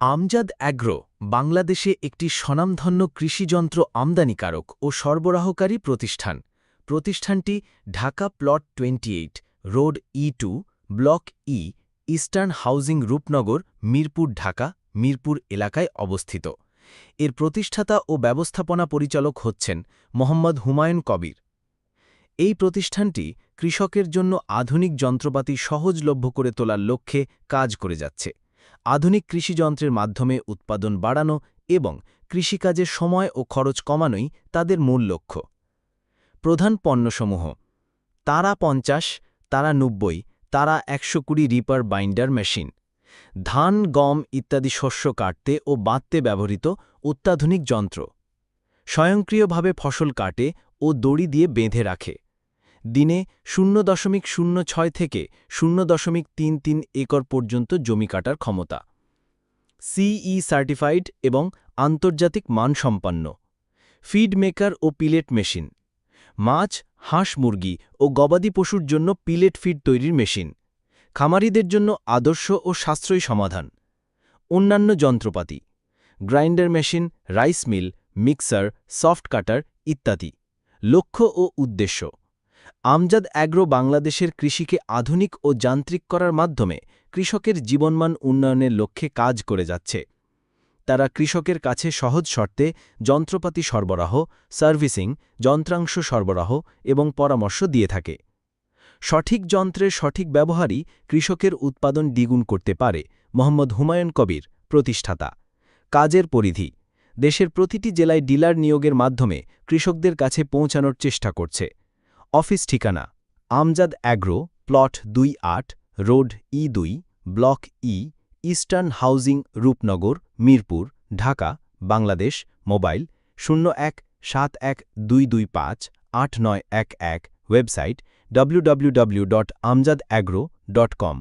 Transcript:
Amjad agro, বাংলাদেশে একটি স্বনামধন্য কৃষিযন্ত্র আমদানিকারক ও সরবরাহকারী প্রতিষ্ঠান। প্রতিষ্ঠানটি Dhaka plot 28 road E block E, eastern housing Rupnagar, Mirpur Dhaka, Mirpur এলাকায় অবস্থিত। এর প্রতিষ্ঠাতা ও ব্যবস্থাপনা পরিচালক হচ্ছেন মোহাম্মদ হুমায়ুন কবির। এই প্রতিষ্ঠানটি কৃষকের জন্য আধুনিক যন্ত্রপাতি সহজলভ্য করে তোলার লক্ষ্যে কাজ করে যাচ্ছে। আধুনিক কৃষিযন্ত্রের মাধ্যমে উৎপাদন বাড়ানো এবং কৃষিকাজের সময় ও খরচ কমানোই তাদের মূল লক্ষ্য। প্রধান পণ্যসমূহ, তারা পঞ্চাশ, তারা নব্বই, তারা একশো কুড়ি রিপার বাইন্ডার মেশিন। ধান, গম ইত্যাদি শস্য কাটতে ও বাঁধতে ব্যবহৃত অত্যাধুনিক যন্ত্র। স্বয়ংক্রিয়ভাবে ফসল কাটে ও দড়ি দিয়ে বেঁধে রাখে। দিনে শূন্য দশমিক শূন্য ছয় থেকে শূন্য দশমিক তিন তিন একর পর্যন্ত জমি কাটার ক্ষমতা। সিই সার্টিফাইড এবং আন্তর্জাতিক মানসম্পন্ন। ফিড মেকার ও পিলেট মেশিন মাছ, হাঁস, মুরগি ও গবাদি পশুর জন্য পিলেট ফিড তৈরির মেশিন খামারিদের জন্য আদর্শ ও সাশ্রয়ী সমাধান। অন্যান্য যন্ত্রপাতি। Grinder machine rice mill mixer soft cutter ইত্যাদি। লক্ষ্য ও উদ্দেশ্য। আমজাদ অ্যাগ্রো বাংলাদেশের কৃষিকে আধুনিক ও যান্ত্রিক করার মাধ্যমে কৃষকের জীবনমান উন্নয়নের লক্ষ্যে কাজ করে যাচ্ছে। তারা কৃষকের কাছে সহজ শর্তে যন্ত্রপাতি সরবরাহ, সার্ভিসিং, যন্ত্রাংশ সরবরাহ এবং পরামর্শ দিয়ে থাকে। সঠিক যন্ত্রের সঠিক ব্যবহারই কৃষকের উৎপাদন দ্বিগুণ করতে পারে, মোহাম্মদ হুমায়ুন কবির, প্রতিষ্ঠাতা। কাজের পরিধি, দেশের প্রতিটি জেলায় ডিলার নিয়োগের মাধ্যমে কৃষকদের কাছে পৌঁছানোর চেষ্টা করছে। অফিস ঠিকানা, আমজাদ অ্যাগ্রো, প্লট দুই আট, রোড ই দুই, block E, eastern housing, Rupnagar, Mirpur, Dhaka, Bangladesh, mobile শূন্য এক সাত এক দুই দুই পাঁচ আট নয় এক এক, ওয়েবসাইট www.amjadagro.com